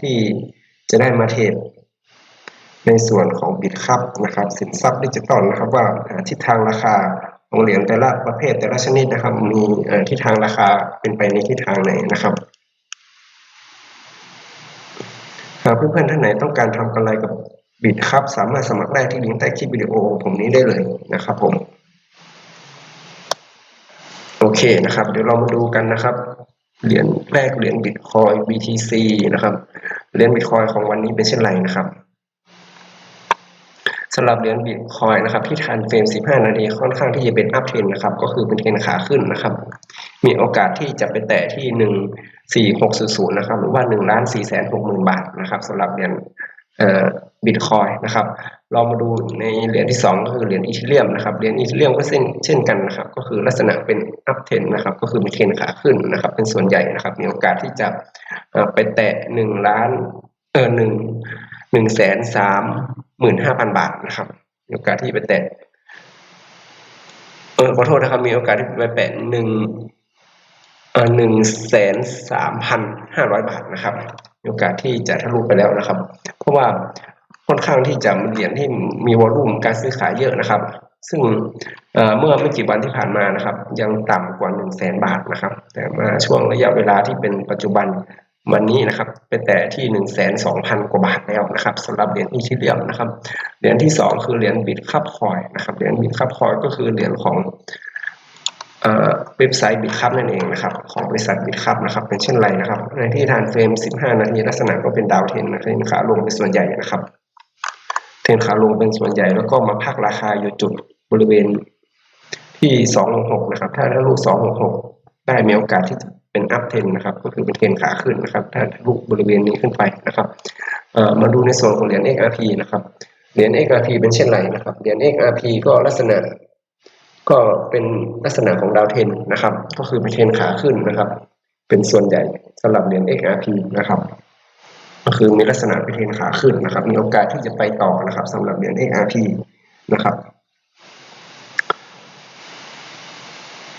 ที่จะได้มาเทรดในส่วนของบิตครับนะครับ สินทรัพย์ดิจิตอลนะครับว่าทิศทางราคาของเหรียญแต่ละประเภทแต่ละชนิดนะครับ มีทิศทางราคาเป็นไปในทิศทางไหนนะครับหากเพื่อนๆท่านไหนต้องการทำกำไรกับบิตครับ สามารถสมัครได้ที่ลิงก์ใต้คลิปวิดีโอผมนี้ได้เลยนะครับผม โอเคนะครับ เดี๋ยวเรามาดูกันนะครับ เหรียญแรกเหรียญบิตคอย BTC นะครับ เหรียญบิตคอยของวันนี้เป็นเช่นไรนะครับสำหรับเหรียญบิตคอยนะครับ ที่ทานเฟรม 15 นาทีค่อนข้างที่จะเป็นอัพเทรนนะครับ ก็คือเป็นเทรนขาขึ้นนะครับ มีโอกาสที่จะไปแตะที่ 14600 นะครับ หรือว่า1ล้าน4 6 0 0 0 0 บาทนะครับสำหรับเหรียญ บิตคอยนะครับ เรามาดูในเหรียญที่ 2 ก็คือเหรียญอีเทเรียมนะครับ เหรียญอีเทเรียมก็เช่นเช่นกันนะครับ ก็คือลักษณะเป็นอัพเทนนะครับ ก็คือเป็นเทรนขาขึ้นนะครับ เป็นส่วนใหญ่นะครับ มีโอกาสที่จะไปแตะ1ล้านเออหนึ่งหนึ่งแสนสามหมื่นห้าพันบาทนะครับ มีโอกาสที่ไปแตะเออขอโทษนะครับ มีโอกาสที่ไปแตะหนึ่งเออหนึ่งแสนสามพันห้าร้อยบาทนะครับ โอกาสที่จะทะลุไปแล้วนะครับ เพราะว่าค่อนข้างที่จะมีเหรียญที่มีวอลุ่มการซื้อขายเยอะนะครับ ซึ่งเมื่อไม่กี่วันที่ผ่านมานะครับ ยังต่ำกว่าหนึ่งแสนบาทนะครับ แต่มาช่วงระยะเวลาที่เป็นปัจจุบันวันนี้นะครับไปแต่ที่หนึ่งแสนสองพันกว่าบาทแล้วนะครับสำหรับเหรียญอีทีเรียมนะครับเหรียญที่สองคือเหรียญบิตคับคอยนะครับเหรียญบิตคับคอยก็คือเหรียญของ เว็บไซต์บิตคับนั่นเองนะครับของบริษัทบิตคับนะครับเป็นเช่นไรนะครับ ในที่ทานเฟรม 15 นาทีลักษณะก็เป็นดาวเทนนะเทนขาลงเป็นส่วนใหญ่นะครับ เทนขาลงเป็นส่วนใหญ่แล้วก็มาพักราคาอยู่จุดบริเวณที่ 266 นะครับ ถ้าถ้าลูก 266 ได้มีโอกาสที่จะเป็นอัพเทนนะครับ ก็คือเป็นเทนขาขึ้นนะครับ ถ้าทะลุบริเวณนี้ขึ้นไปนะครับมาดูในส่วนของเหรียญ XRP นะครับเหรียญ XRP เป็นเช่นไรนะครับเหรียญ XRP ก็ลักษณะ ก็เป็นลักษณะของดาวเทนนะครับ ก็คือเป็นเทนขาขึ้นนะครับ เป็นส่วนใหญ่สำหรับเหรียญ XRP นะครับ ก็คือมีลักษณะเป็นเทนขาขึ้นนะครับ มีโอกาสที่จะไปต่อนะครับสำหรับเหรียญ XRP นะครับ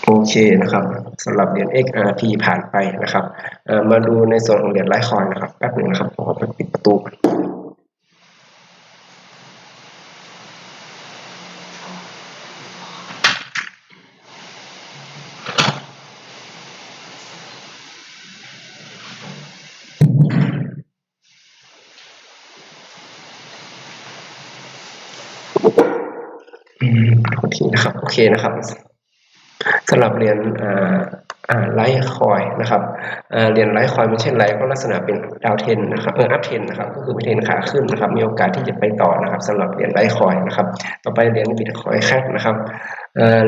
โอเคนะครับสำหรับเหรียญ XRP ผ่านไปนะครับมาดูในส่วนของเหรียญไลท์คอยนะครับแป๊บหนึ่งนะครับผมไปปิดประตู โอเคนะครับ โอเคนะครับสำหรับเรียนไลท์คอยนะครับเรียนไลท์คอยเป็นเช่นไรก็ลักษณะเป็นดาวเทนนะครับเอออัพเทนนะครับก็คือเป็นเทนขาขึ้นนะครับ มีโอกาสที่จะไปต่อนะครับสำหรับเรียนไลท์คอยนะครับ ต่อไปเรียนบิตคอยแคปนะครับ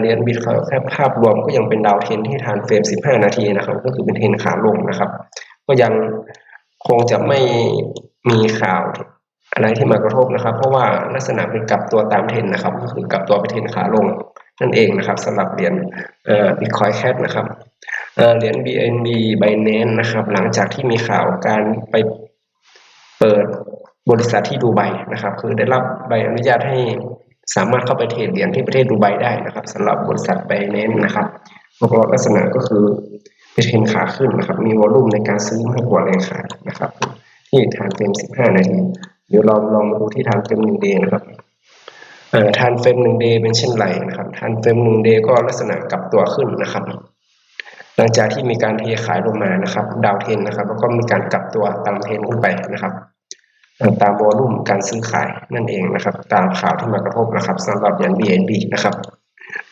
เรียนบิตคอยแคปภาพรวมก็ยังเป็นดาวเทนที่ทานเฟรม 15 นาทีนะครับ ก็คือเป็นเทนขาลงนะครับ ก็ยังคงจะไม่มีข่าว อะไรที่มากระทบนะครับ เพราะว่าลักษณะเป็นกลับตัวตามเทนนะครับ ก็คือกลับตัวไปเทนขาลงนั่นเองนะครับสำหรับเหรียญบิตคอยแคทนะครับเหรียญ BNB Binance นะครับ หลังจากที่มีข่าวการไปเปิดบริษัทที่ดูไบนะครับ คือได้รับใบอนุญาตให้สามารถเข้าไปเทรดเหรียญที่ประเทศดูไบได้นะครับสำหรับบริษัท Binance นะครับเพราะลักษณะก็คือเป็นเทรนขาขึ้นนะครับ มีวอลุ่มในการซื้อมากกว่าแรงขายนะครับ ที่ทานเฟรม15 นาที เดี๋ยวเราลองมาดูที่ทานเฟรม1เดนะครับทานเฟรมหนึ่งเดย์เป็นเช่นไรนะครับทานเฟรมหนึ่งเดย์ก็ลักษณะกลับตัวขึ้นนะครับ หลังจากที่มีการเทขายลงมานะครับ ดาวเทนนะครับ แล้วก็มีการกลับตัวตามเทนขึ้นไปนะครับตามวอลุ่มการซื้อขายนั่นเองนะครับ ตามข่าวที่มากระทบนะครับสำหรับเหรียญ BNB นะครับ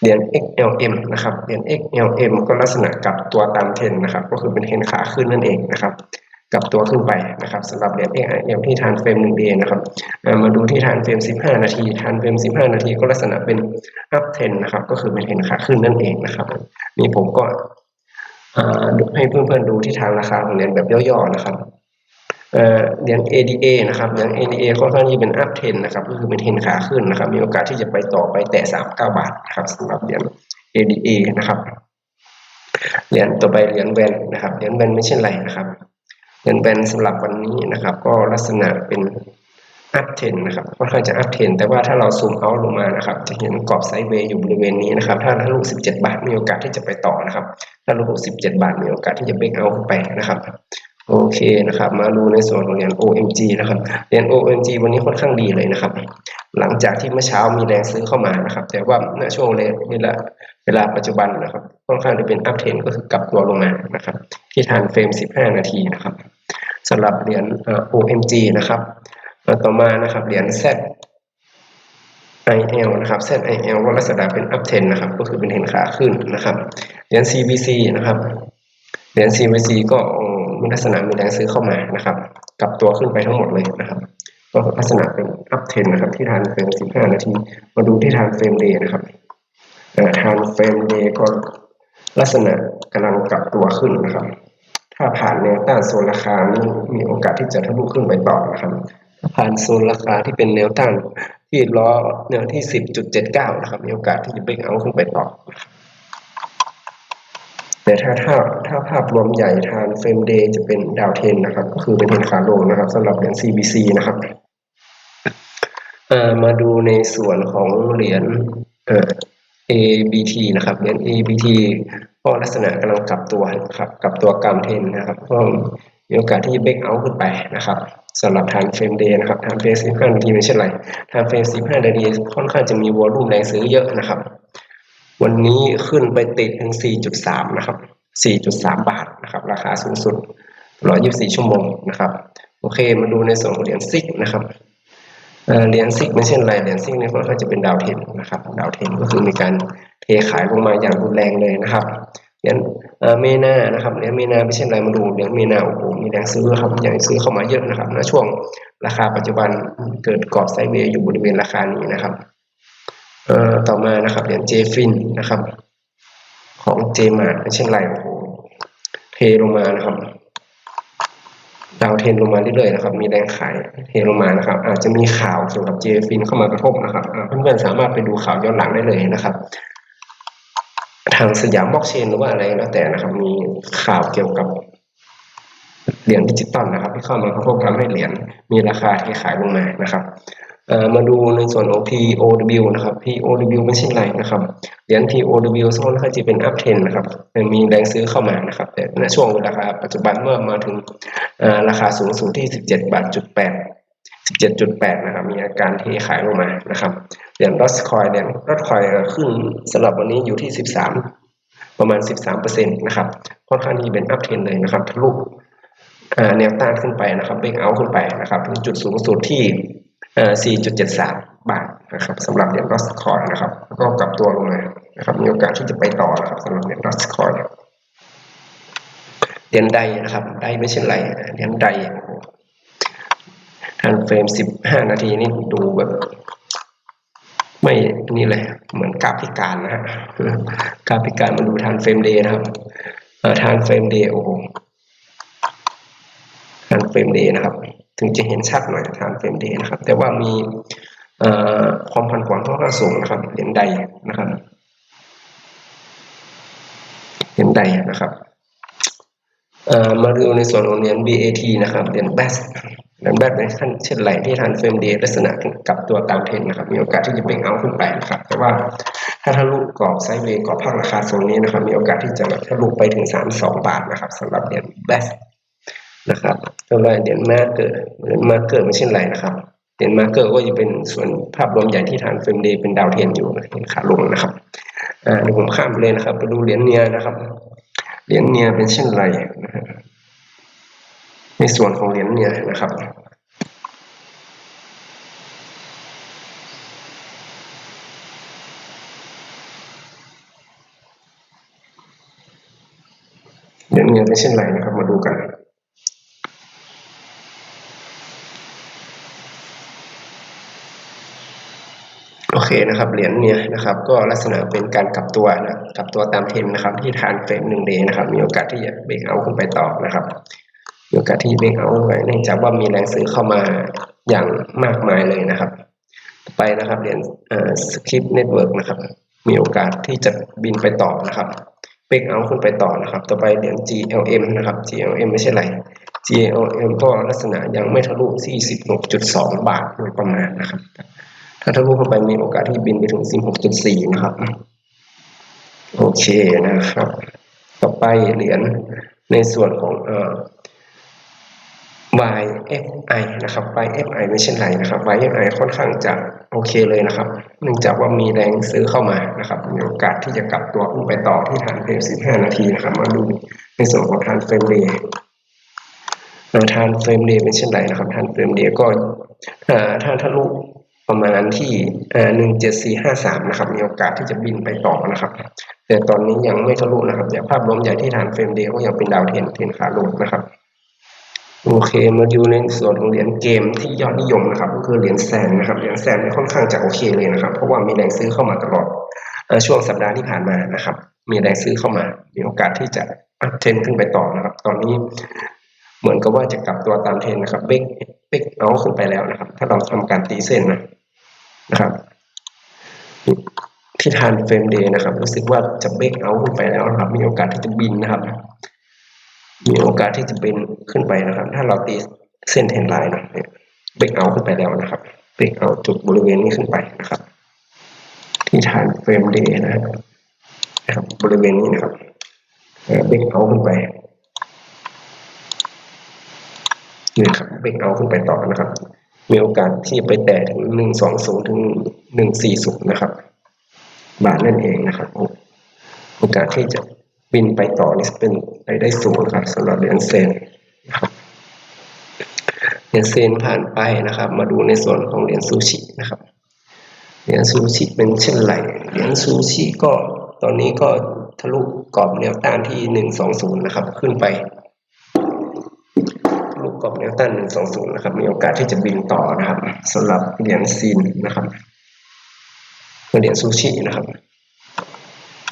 เหรียญ XLM นะครับเหรียญ XLM ก็ลักษณะกลับตัวตามเทนนะครับ ก็คือเป็นเทนขาขึ้นนั่นเองนะครับ กับตัวขึ้นไปนะครับสำหรับเหรียญ XIM ที่ทานเฟรม 1 day นะครับมาดูที่ทานเฟรม 15 นาที ทานเฟรม 15 นาทีก็ลักษณะเป็น up trend นะครับ ก็คือเป็นเทรนขาขึ้นนั่นเองนะครับ นี่ผมก็ให้เพื่อนๆดูที่ทางราคาของเหรียญแบบย่อๆนะครับเหรียญ ADA นะครับเหรียญ ADA ค่อนข้างที่เป็น up trend นะครับ ก็คือเป็นเทรนขาขึ้นนะครับ มีโอกาสที่จะไปต่อไปแตะ39 บาทนะครับสำหรับเหรียญ ADA นะครับ เหรียญต่อไปเหรียญแวนนะครับ เหรียญแวนไม่ใช่ไรนะครับ เงินแบนสำหรับวันนี้นะครับ ก็ลักษณะเป็นอัพเทนนะครับค่อนข้างจะอัพเทนแต่ว่าถ้าเราซูมเอาลงมานะครับ จะเห็นกรอบไซด์เวย์อยู่บริเวณนี้นะครับ ถ้าถ้าลูก17 บาทมีโอกาสที่จะไปต่อนะครับ ถ้าลูก17บาทมีโอกาสที่จะเบรกเอาขึ้นไปนะครับโอเคนะครับ มาดูในส่วนของเหรียญ OMG นะครับเหรียญ OMG วันนี้ค่อนข้างดีเลยนะครับ หลังจากที่เมื่อเช้ามีแรงซื้อเข้ามานะครับ แต่ว่าณช่วงเวลาเวลาปัจจุบันนะครับค่อนข้างจะเป็นอัพเทนก็คือกลับตัวลงมานะครับ ที่ทานเฟรม 15 นาทีนะครับสำหรับเหรียญ OMG นะครับต่อมานะครับเหรียญ Z IL นะครับ ZIL ว่าลักษณะเป็น up trend นะครับ ก็คือเป็นเห็นขาขึ้นนะครับเหรียญ CBC นะครับเหรียญ CBC ก็มีลักษณะมีแรงซื้อเข้ามานะครับ กลับตัวขึ้นไปทั้งหมดเลยนะครับ ก็ลักษณะเป็น up trend นะครับ ที่ทานเฟรม 15 นาที มาดูที่ทานเฟรม day นะครับทานเฟรม day ก็ลักษณะกำลังกลับตัวขึ้นนะครับ ถ้าผ่านแนวต้านโซนราคานี่มีโอกาสที่จะทะลุขึ้นไปต่อนะครับผ่านโซนราคาที่เป็นแนวต้านที่ล้อแนวที่สิบจุดเจ็ดเก้านะครับ มีโอกาสที่จะเบรกเอาขึ้นไปต่อ แต่ถ้าถ้าถ้าภาพรวมใหญ่ทานเฟรมเดย์จะเป็นดาวเทนนะครับ ก็คือเป็นเทนขาลงนะครับสำหรับเหรียญ CBC นะครับ มาดูในส่วนของเหรียญ ABT นะครับเหรียญ ABT ก็ลักษณะกำลังกลับตัวครับกลับตัวกรรมเทนนะครับก็มีโอกาสที่เบรกเอาขึ้นไปนะครับสำหรับทานเฟรมเดย์นะครับทานเฟรม15นาทีไม่ใช่ไรทานเฟรม15นาทีค่อนข้างจะมีวอลุ่มแรงซื้อเยอะนะครับ วันนี้ขึ้นไปติดถึง 4.3 นะครับ 4.3 บาทนะครับ ราคาสูงสุด 124 ชั่วโมงนะครับ โอเค มาดูในส่วนของเหรียญซิกนะครับ เหรียญซิกไม่ใช่ไรเหรียญซิกนี่ค่อนข้างจะเป็นดาวเทนนะครับดาวเทนก็คือมีการเทขายลงมาอย่างรุนแรงเลยนะครับเหรียญเมนานะครับเหรียญเมนาไม่ใช่ไรมาดูเหรียญเมนาโอ้โหมีแรงซื้อครับอย่างซื้อเข้ามาเยอะนะครับในช่วงราคาปัจจุบันเกิดกรอบไซด์เวย์อยู่บริเวณราคานี้นะครับเอ่อต่อมานะครับเหรียญเจฟินนะครับ ของเจมาร์ไม่ใช่ไรโอ้โหเทลงมานะครับ ดาวเทนลงมาเรื่อยๆนะครับ มีแรงขายเทลงมานะครับ อาจจะมีข่าวเกี่ยวกับเจฟินเข้ามากระทบนะครับเพื่อนๆสามารถไปดูข่าวย้อนหลังได้เลยนะครับ ทางสยามบล็อกเชนหรือว่าอะไรแล้วแต่นะครับ มีข่าวเกี่ยวกับเหรียญดิจิตอลนะครับ ที่เข้ามากระทบทำให้เหรียญมีราคาที่ขายลงมานะครับ มาดูในส่วนของ POW นะครับ POW ไม่ใช่ไรนะครับเหรียญ POW ส่วนค่าจะเป็นอัพเทนนะครับมีแรงซื้อเข้ามานะครับแต่ในช่วงราคาปัจจุบันเมื่อมาถึงราคาสูงสุดที่ 17บาทจุดแปด17.8 นะครับ มีอาการที่ขายลงมานะครับเหรียญรัสคอยเหรียญรัสคอยขึ้นสำหรับวันนี้อยู่ที่ 13 ประมาณ 13%นะครับค่อนข้างที่เป็นอัพเทรนเลยนะครับทะลุแนวต้านขึ้นไปนะครับเบรกเอาขึ้นไปนะครับถึงจุดสูงสุดที่ 4.73 บาทนะครับสำหรับเหรียญรัสคอยนะครับก็กลับตัวลงมานะครับมีโอกาสที่จะไปต่อนะครับสำหรับเหรียญรัสคอยเหรียญใดนะครับใดไม่ใช่ไรเหรียญใดทันเฟรม 15 นาทีนี่ดูแบบไม่นี่เลยเหมือนกราฟพิการนะฮะกราฟพิการมาดูทานเฟรมเดย์นะครับทานเฟรมเดย์โอ้ทานเฟรมเดย์นะครับ ถึงจะเห็นชัดหน่อยทานเฟรมเดย์นะครับ แต่ว่ามีความผันผวนค่อนข้างสูงนะครับ เห็นใดนะครับ เห็นใดนะครับมาดูในส่วนของเหรียญ BAT นะครับเหรียญ BAS ดังแบบในขั้นเช่นไรที่ทานเฟรมเดย์ลักษณะกับตัวตามเทรนนะครับ มีโอกาสที่จะเบ่งเอาขึ้นไปนะครับ แต่ว่าถ้าทะลุกรอบไซด์เวย์กรอบภาคราคาโซนนี้นะครับ มีโอกาสที่จะทะลุไปถึง 32 บาทนะครับสำหรับเหรียญแบส นะครับตัวแรเหรียญมาเกอร์เหรียญมาเกอร์ไม่เช่นไรนะครับเหรียญมาเกอร์ก็จะเป็นส่วนภาพรวมใหญ่ที่ทานเฟรมเดย์เป็นดาวเทรนอยู่เห็นขาลงนะครับอ่าเดี๋ยวผมข้ามเลยนะครับไปดูเหรียญเนียนะครับเหรียญเนียเป็นเช่นไรนะในส่วนของเหรียญเนียนะครับเหรียญเนียเป็นเช่นไรนะครับมาดูกัน เคนะครับเหรียญเนี่ยนะครับก็ลักษณะเป็นการกลับตัวนะกลับตัวตามเทรนนะครับที่ฐานเฟรมหนึ่งเดย์นะครับมีโอกาสที่จะเบรกเอาขึ้นไปต่อนะครับมีโอกาสที่เบรกเอาไว้เนื่องจากว่ามีแรงซื้อเข้ามาอย่างมากมายเลยนะครับไปนะครับเหรียญสคริปต์เน็ตเวิร์กนะครับมีโอกาสที่จะบินไปต่อนะครับเบรกเอาขึ้นไปต่อนะครับ ต่อไปเหรียญ GLM นะครับ GLM ไม่ใช่ไร GLM ก็ลักษณะยังไม่ทะลุที่16.2 บาทโดยประมาณนะครับ ถ้าทะลุเข้าไปมีโอกาสที่บินไปถึง 16.4 นะครับ โอเคนะครับ ต่อไปเหรียญในส่วนของเอ่อ YFI นะครับ YFI ไม่ใช่ไรนะครับ YFI ค่อนข้างจะโอเคเลยนะครับ เนื่องจากว่ามีแรงซื้อเข้ามานะครับ มีโอกาสที่จะกลับตัวขึ้นไปต่อที่ฐานเฟรม 15 นาทีนะครับ มาดูในส่วนของฐานเฟรมเดย์ฐานเฟรมเดย์เป็นเช่นไรนะครับฐานเฟรมเดย์ก็ถ้าทะลุ ประมาณที่หนึ่งเจ็ดสี่ห้าสามนะครับ มีโอกาสที่จะบินไปต่อนะครับ แต่ตอนนี้ยังไม่ทะลุนะครับแต่ภาพรวมใหญ่ที่ฐานเฟรมเดย์ก็ยังเป็นดาวเทนเทนขาลงนะครับโอเค มาดูในส่วนของเหรียญเกมที่ยอดนิยมนะครับ ก็คือเหรียญแซนนะครับ เหรียญแซนค่อนข้างจะโอเคเลยนะครับ เพราะว่ามีแรงซื้อเข้ามาตลอดช่วงสัปดาห์ที่ผ่านมานะครับ มีแรงซื้อเข้ามา มีโอกาสที่จะอัพเทนขึ้นไปต่อนะครับ ตอนนี้เหมือนกับว่าจะกลับตัวตามเทนนะครับ เบกเบกเอาขึ้นไปแล้วนะครับ ถ้าเราทำการตีเส้นนะ นะครับที่ทานเฟรมเดย์นะครับ รู้สึกว่าจะเบกเอาขึ้นไปแล้วนะครับ มีโอกาสที่จะบินนะครับ มีโอกาสที่จะเป็นขึ้นไปนะครับ ถ้าเราตีเส้นเทนไลน์นะเบรกเอาขึ้นไปแล้วนะครับเบรกเอาจุดบริเวณนี้ขึ้นไปนะครับ ที่ฐานเฟรมเดย์นะครับ บริเวณนี้นะครับเบรกเอาขึ้นไปนี่ครับเบรกเอาขึ้นไปต่อนะครับ มีโอกาสที่ไปแตะถึงหนึ่งสองศูนย์ถึงหนึ่งสี่ศูนย์นะครับ บาทนั่นเองนะครับโอกาสที่จะบินไปต่อนี่เป็นไปได้สูงครับสำหรับเหรียญเซนนะครับเหรียญเซนผ่านไปนะครับ มาดูในส่วนของเหรียญซูชินะครับเหรียญซูชิเป็นเช่นไรเหรียญซูชิก็ตอนนี้ก็ทะลุกรอบแนวต้านที่หนึ่งสองศูนย์นะครับ ขึ้นไป กรอบแนวต้านหนึ่งสองศูนย์นะครับ มีโอกาสที่จะบินต่อนะครับสำหรับเหรียญซีนนะครับเหรียญซูชินะครับ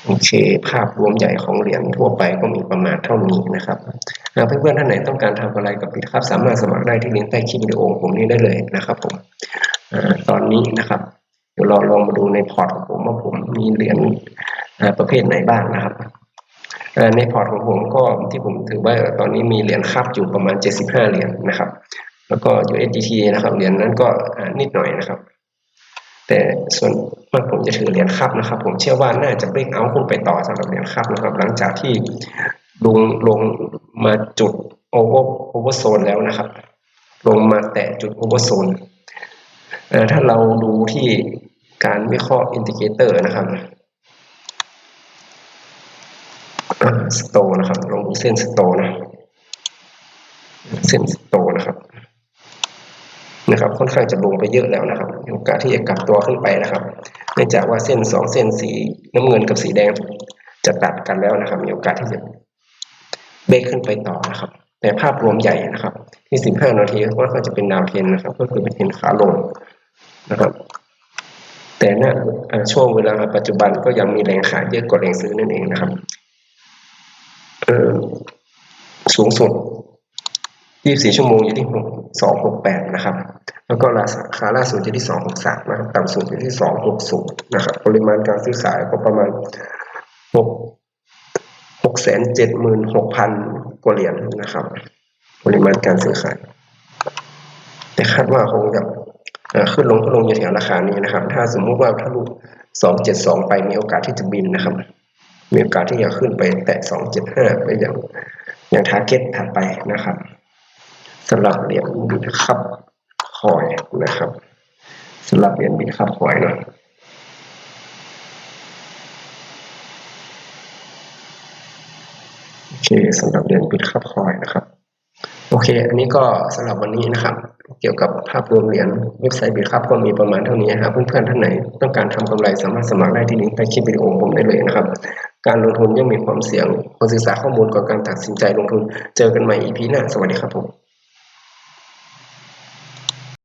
โอเค ภาพรวมใหญ่ของเหรียญทั่วไปก็มีประมาณเท่านี้นะครับหากเพื่อนๆท่านไหนต้องการทำอะไรกับปิดครับ สามารถสมัครได้ที่ลิงก์ใต้คลิปวิดีโอผมนี้ได้เลยนะครับผมตอนนี้นะครับเดี๋ยวเราลองมาดูในพอร์ตของผมว่าผมมีเหรียญประเภทไหนบ้างนะครับ ในพอร์ตของผมก็ที่ผมถือว่าตอนนี้มีเหรียญคับอยู่ประมาณ 75 เหรียญนะครับ แล้วก็ USDT นะครับเหรียญนั้นก็นิดหน่อยนะครับ แต่ส่วนมากผมจะถือเหรียญคับนะครับ ผมเชื่อว่าน่าจะเบรกเอาขึ้นไปต่อสำหรับเหรียญคับนะครับ หลังจากที่ลงลงมาจุดโอเวอร์โอเวอร์โซนแล้วนะครับ ลงมาแตะจุดโอเวอร์โซนถ้าเราดูที่การวิเคราะห์อินดิเคเตอร์นะครับ สโตนะครับลงเส้นสโตนะเส้นสโตนะครับ นะครับ ค่อนข้างจะลงไปเยอะแล้วนะครับโอกาสที่จะกลับตัวขึ้นไปนะครับเนื่องจากว่าเส้นสองเส้นสีน้ำเงินกับสีแดงจะตัดกันแล้วนะครับ มีโอกาสที่จะเบรกขึ้นไปต่อนะครับ แต่ภาพรวมใหญ่นะครับ ที่สิบห้านาทีว่าเขาจะเป็นดาวเทนนะครับ ก็คือเป็นเทนขาลงนะครับ แต่ณช่วงเวลาปัจจุบันก็ยังมีแรงขายเยอะกว่าแรงซื้อนั่นเองนะครับ สูงสุด 24 ชั่วโมงอยู่ที่268 นะครับ แล้วก็ราคาล่าสุดอยู่ที่ 263 นะครับ ต่ำสุดอยู่ที่ 260 นะครับ ปริมาณการซื้อขายก็ประมาณ 6 6 7 6 0 0 0 กว่าเหรียญนะครับ ปริมาณการซื้อขาย แต่คาดว่าคงจะขึ้นลงขึ้นลงอยู่แถวราคานี้นะครับ ถ้าสมมุติว่าถ้าลุ272 ไปมีโอกาสที่จะบินนะครับ มีโอกาสที่จะขึ้นไปแตะ 275 ไปอย่างอย่างทาร์เก็ตถัดไปนะครับสำหรับเหรียญบิตคับคอยนะครับสำหรับเหรียญบิตคับคอยเนาะโอเคสำหรับเหรียญบิตคับคอยนะครับ โอเค อันนี้ก็สำหรับวันนี้นะครับ เกี่ยวกับภาพรวมเหรียญเว็บไซต์บิตคับก็มีประมาณเท่านี้ครับเพื่อนๆท่านไหน ต้องการทำกำไรสามารถสมัครได้ที่ลิงก์ใต้คลิปวิดีโอผมได้เลยนะครับ การลงทุนย่อมมีความเสี่ยงควรศึกษาข้อมูลก่อนการตัดสินใจลงทุน เจอกันใหม่ EP หน้าสวัสดีครับผม